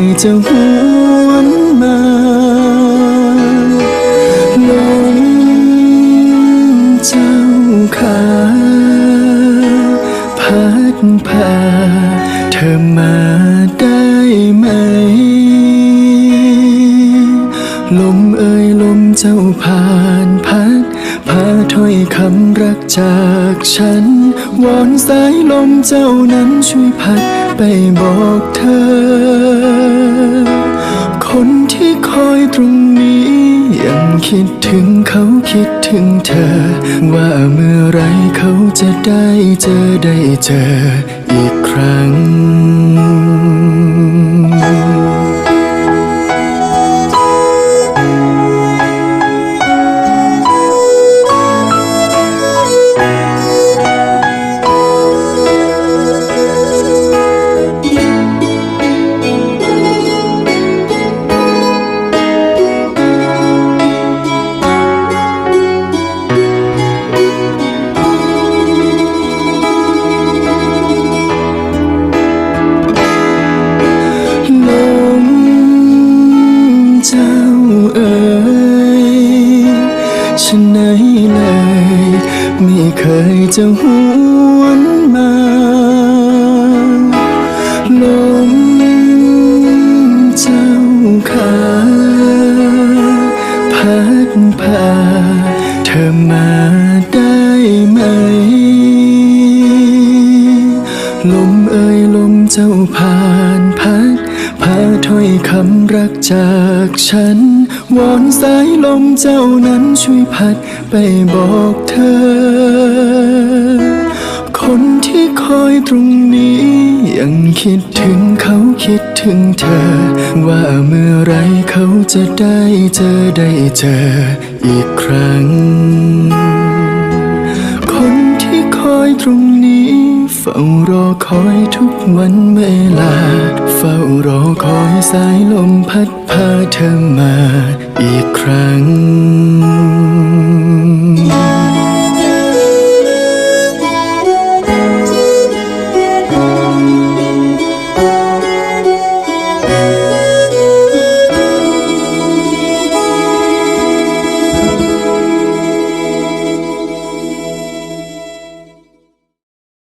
ยจะหวนมาลมเจ้าขาพัดพาเธอมาได้ไหม ลมเอ่ยลมเจ้าผ่านพัดพา ถ้อยคำรักจากฉัน วอนสายลมเจ้านั้นช่วยพัดไปบอกเธอ คนที่คอยตรงนี้ ยังคิดถึงเขาคิดถึงเธอ ว่าเมื่อไรเขาจะได้เจอได้เจออีก เลย ไม่เคยจะหวนมาลมเจ้าขาพัดพาเธอมาได้ไหม ลมเอ่ยลมเจ้าผ่าน ถ้อยคำรักจากฉัน วอนสายลมเจ้านั้นช่วยพัดไปบอกเธอ คนที่คอยตรงนี้ ยังคิดถึงเขาคิดถึงเธอ ว่าเมื่อไรเขาจะได้เจอได้เจออีกครั้ง คนที่คอยตรงนี้ เฝ้ารอคอยทุกวันเวลา เฝ้ารอคอยสายลมพัดพาเธอมาอีกครั้ง